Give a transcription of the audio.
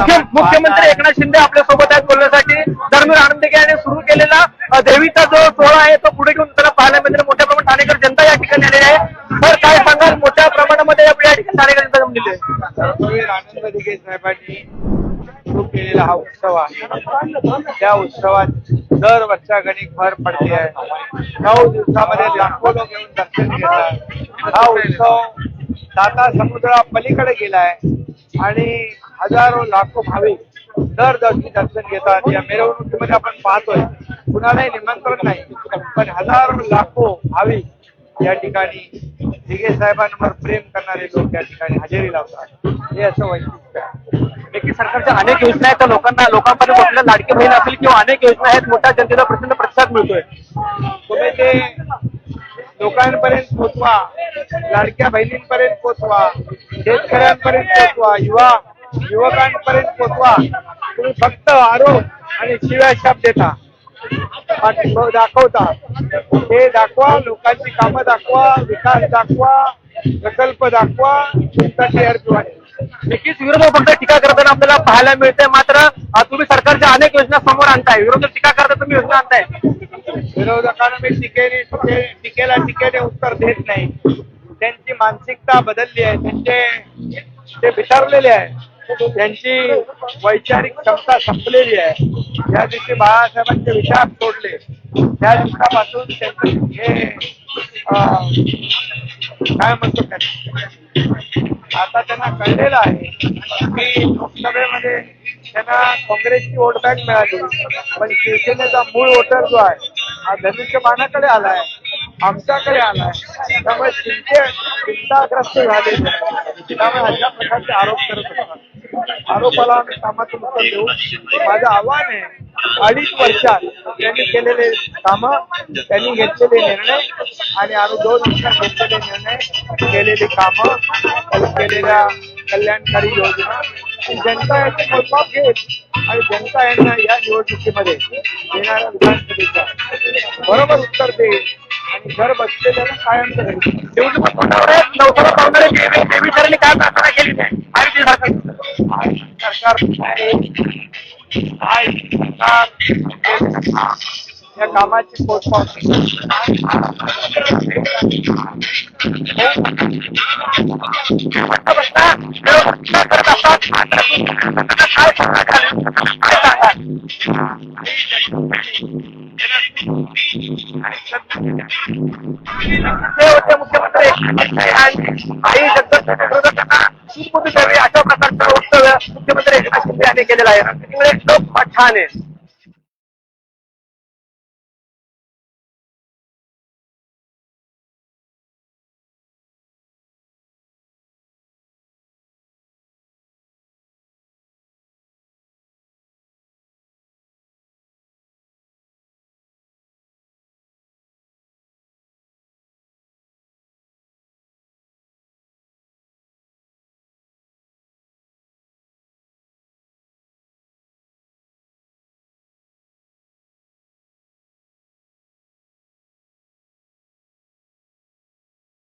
मुख्य- मुख्यमंत्री एकनाथ शिंदे आपल्यासोबत आहेत बोलण्यासाठी. धर्मीर आनंदगे यांनी सुरू केलेला देवीचा जो सोहळा आहे तो पुढे घेऊन त्यांना पाहायला मिळते मोठ्या प्रमाणात ठाणेकर जनता या ठिकाणी आलेली आहे. तर काय सांगाल? मोठ्या प्रमाणामध्ये या ठिकाणी ठाणेकर जनता जमलेली आहे. आनंद दिघे साहेबांनी सुरू केलेला हा उत्सव आहे. त्या उत्सवात दर वर्षागणिक भर पडते आहे. नऊ दिवसामध्ये लाखो लोक येऊन दर्शन घेतात. हा उत्सव साता समुद्रा पलीकडे गेलाय. आणि हजारो लाखो भाविक दर दिवशी दर्शन घेतात. या मिरवणुकीमध्ये आपण पाहतोय कुणालाही निमंत्रण नाही पण हजारो लाखो भाविक या ठिकाणी दिघे साहेबांवर प्रेम करणारे लोक या ठिकाणी हजेरी लावतात. हे असं वैशिष्ट्य आहे. देखील सरकारच्या अनेक योजना आहेत त्या लोकांना लोकांपर्यंत पोहोचल्या लाडकी बहीण असेल किंवा अनेक योजना आहेत मोठ्या जनतेला प्रचंड प्रतिसाद मिळतोय. तुम्ही ते लोकांपर्यंत पोचवा लाडक्या बहिणींपर्यंत पोचवा शेतकऱ्यांपर्यंत पोचवा युवा युवकांपर्यंत पोचवा तुम्ही फक्त आरोप आणि शिव्या शाप देता. दाखवता. हे दाखवा लोकांची कामं दाखवा विकास दाखवा प्रकल्प दाखवा तुमचा टीआरपी वाढेल नक्कीच विरोधक फक्त टीका करताना आपल्याला पाहायला मिळते मात्र तुम्ही सरकारच्या अनेक योजना समोर आणताय. विरोधक टीका करता तुम्ही योजना आणताय. विरोधकांना मी टीकेने टीके- टीकेला टीकेने उत्तर देत नाही. त्यांची मानसिकता बदलली आहे. त्यांचे ते बिथरलेले आहे. त्यांची वैचारिक क्षमता संपलेली आहे. ज्या दिवशी बाळासाहेबांचे विचार सोडले. त्या दिवसापासून त्यांचं हे काय म्हणतो त्यांनी आता त्यांना कळलेलं आहे की लोकसभेमध्ये त्यांना काँग्रेसची वोट बँक मिळाली. पण शिवसेनेचा मूळ वोटर जो आहे हा धनुष्यबाणाकडे आलाय आमच्याकडे आलाय त्यामुळे चिंते चिंताग्रस्त झालेले त्यामुळे अशा प्रकारचे आरोप करत असतात आरोपाला आम्ही कामातून उत्तर देऊ माझं आव्हान आहे अडीच वर्षात त्यांनी केलेले कामं त्यांनी घेतलेले निर्णय आणि आम्ही दोन वर्षात घेतलेले निर्णय केलेली कामं केलेल्या कल्याणकारी योजना. जनता याचे मोजमाप घेईल आणि जनता यांना या निवडणुकीमध्ये येणाऱ्या विधानसभेच्या बरोबर उत्तर देईल. आणि घर बसलेल्याला कायम तोंडावर पावणारे देवी देवी काय प्रार्थना केली नाही? आणि ते सरकार सरकार काय सरकार या कामाची पोचपावती ते होते मुख्यमंत्री काही अशा प्रकारचं वक्तव्य मुख्यमंत्री एकनाथ शिंदे यांनी केलेलं आहे. रत्नागिरीमध्ये छान आहे.